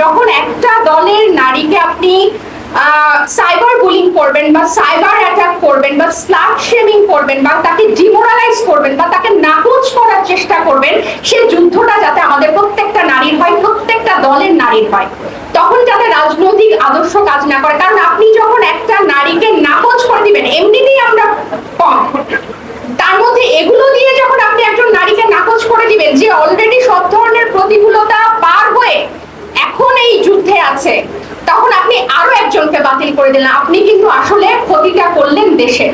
যখন একটা দলের নারীকে আপনি সাইবার বুলিং করবেন বা সাইবার অ্যাটাক করবেন বা স্লাট শেমিং করবেন বা তাকে ডিমোরালাইজ করবেন বা তাকে নাকচ করার চেষ্টা করবেন, সে যুদ্ধটা যাতে আমাদের প্রত্যেকটা নারীর হয়, প্রত্যেকটা দলের নারীর হয়। তখন যাতে রাজনৈতিক আদর্শ কাজ না করে। কারণ আপনি যখন একটা নারীকে নাকচ করে দিবেন এমনিতেই আমরা কম তার মধ্যে এগুলো দিয়ে যখন আপনি একজন নারীকে নাকচ করে দিবেন যে অলরেডি সব ধরনের প্রতিকূলতা পার হয়ে এখন এই যুদ্ধে আছে তখন আপনি আরও একজনকে বাতিল করে দিলেন। আপনি কিন্তু আসলে ক্ষতিটা করলেন দেশের।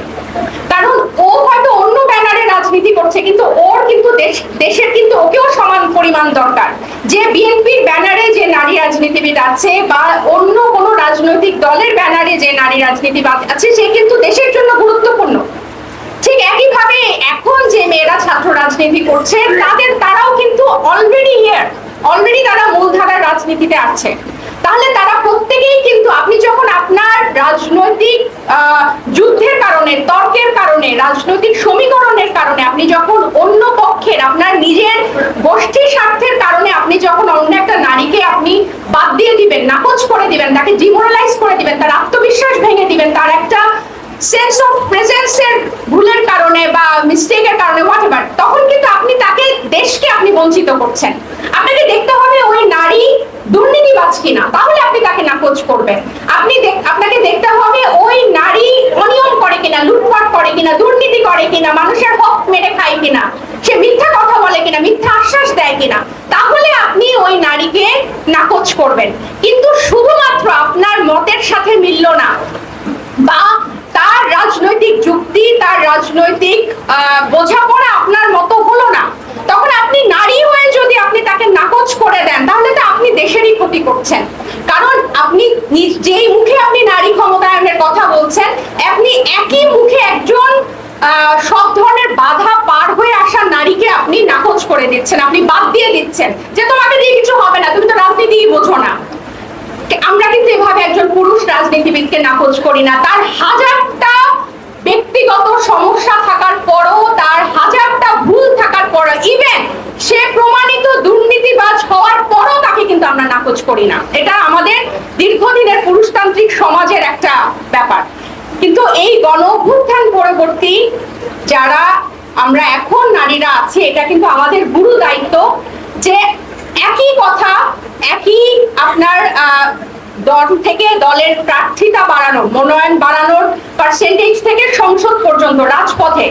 কারণ ও হয়তো অন্য ব্যানারে রাজনীতি করছে, কিন্তু ওর কিন্তু দেশ, দেশের কিন্তু ওকেও সমান পরিমাণ দরকার। যে বিএনপির ব্যানারে যে নারী রাজনীতিবিদ আছে বা অন্য কোনো রাজনৈতিক দলের ব্যানারে যে নারী রাজনীতিবিদ আছে, সে কিন্তু দেশের জন্য গুরুত্বপূর্ণ। ঠিক একইভাবে এখন যে মেয়েরা ছাত্র রাজনীতি করছে, তাদের তারাও কিন্তু অলরেডি হিয়ার অলরেডি তারা মূলধারার রাজনীতিতে আছে। তাহলে তারা প্রত্যেকেই কিন্তু আপনি যখন আপনার রাজনৈতিক যুদ্ধের কারণে, তর্কের কারণে, রাজনৈতিক সমীকরণের কারণে আপনি যখন অন্য পক্ষের, আপনার নিজের গোষ্ঠী স্বার্থের কারণে আপনি যখন অন্য একটা নারীকে আপনি বাদ দিয়ে দিবেন, নাকচ করে দিবেন, তাকে ডিমোরালাইজ করে দিবেন, তার আত্মবিশ্বাস ভেঙে দিবেন, তার একটা সেন্স অফ প্রেজেন্সের ভুলের কারণে বা মিস্টেকের কারণে হোয়াট এভার তখন কিন্তু আপনি তাকে, দেশকে আপনি বঞ্চিত করছেন। আপনাকে দেখতে হবে ওই নারী দুর্নীতিবাজ কিনা? তাহলে আপনি তাকে নাকচ করবেন। আপনি আপনাকে দেখতে হবে ওই নারী অনিয়ম করে কিনা লুটপাট করে কিনা দুর্নীতি করে কিনা মানুষের হক মেরে খায় কিনা সে মিথ্যা কথা বলে কিনা মিথ্যা আশ্বাস দেয় কিনা তাহলে আপনি ওই নারীকে নাকচ করবেন। কিন্তু শুধুমাত্র আপনার মতের সাথে মিলল না। বা তার রাজনৈতিক যুক্তি তার রাজনৈতিক আহ, বোঝাপড়া আপনার মতো হলো না তখন আপনি নারী হয়ে যদি আপনি তাকে নাকচ করে দেন তাহলে তো আপনি দেশেরই ক্ষতি করছেন কারণ আপনি নিজ- যেই মুখে আপনি নারী ক্ষমতায়নের আপনি একই মুখে একজন সব ধরনের বাধা পার হয়ে আসা নারীকে আপনি নাকচ করে দিচ্ছেন, আপনি বাদ দিয়ে দিচ্ছেন যে তোমাকে দিয়ে কিছু হবে না, তুমি তো রাজনীতিই বোঝো না। আমরা কিন্তু এভাবে একজন পুরুষ রাজনীতিবিদকে নাকচ করি না। তার হাজারটা ব্যক্তিগত সমস্যা থাকার পরও, তার হাজারটা ভুল থাকার পরও ইভেন সে প্রমাণিত দুর্নীতিবাজ হওয়ার পরও তাকে কিন্তু আমরা নাকচ করি না। এটা আমাদের দীর্ঘদিনের পুরুষতান্ত্রিক সমাজের একটা ব্যাপার। কিন্তু এই গণ অভ্যুত্থান পরবর্তী যারা আমরা এখন নারীরা আছি, এটা কিন্তু আমাদের গুরু দায়িত্ব যে একই কথা, একই আপনার দল থেকে দলের প্রার্থিতা বাড়ানো মনোনয়ন বাড়ানোর পার্সেন্টেজ থেকে সংসদ পর্যন্ত, রাজপথে,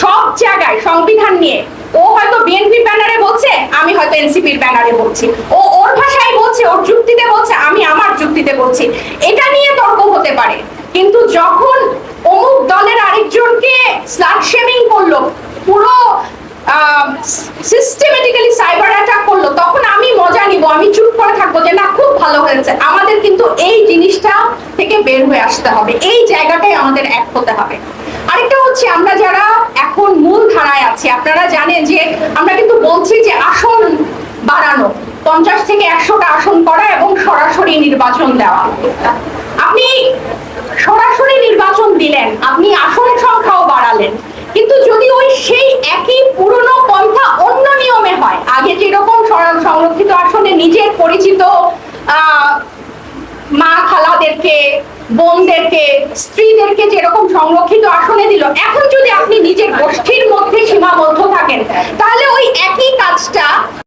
সব জায়গায় সংবিধান নিয়ে। ও হয়তো বিএনপি ব্যানারে বলছে, আমি হয়তো এনসিপির ব্যানারে বলছি। ও ওর ভাষায় বলছে, ওর যুক্তিতে বলছে, আমি আমার যুক্তিতে বলছি। এটা নিয়ে তর্ক হতে পারে। কিন্তু যখন অমুক দলের আরেকজনকে স্লাট করল, পুরো সিস্টেমেটিক্যালি সাইবার অ্যাটাক করল, তখন আমি মজা নিব, আমি চুপ করে থাকব যে না, খুব ভালো হয়েছে। আমাদের কিন্তু এই জিনিসটা থেকে বের হয়ে আসতে হবে। এই জায়গাটাই আমাদের এক হতে হবে। আরেকটা হচ্ছে আমরা যারা এখন মূল ধারায় আছি, আপনারা জানেন যে আমরা কিন্তু বলছি যে আসন বাড়ানো, পঞ্চাশ থেকে একশোটা আসন করা এবং সরাসরি নির্বাচন দেওয়া। আপনি সরাসরি নির্বাচন দিলেন, আপনি আসন সংখ্যাও বাড়ালেন। কিন্তু যদি ওই সেই একই পুরনো পন্থা অন্য নিয়মে হয়, আগে যেরকম সংরক্ষিত আসনে নিজের পরিচিত মা খালাদেরকে, বোনদেরকে, স্ত্রীদেরকে যেরকম সংরক্ষিত আসনে দিল, এখন যদি আপনি নিজের গোষ্ঠীর মধ্যে সীমাবদ্ধ থাকেন, তাহলে ওই একই কাজটা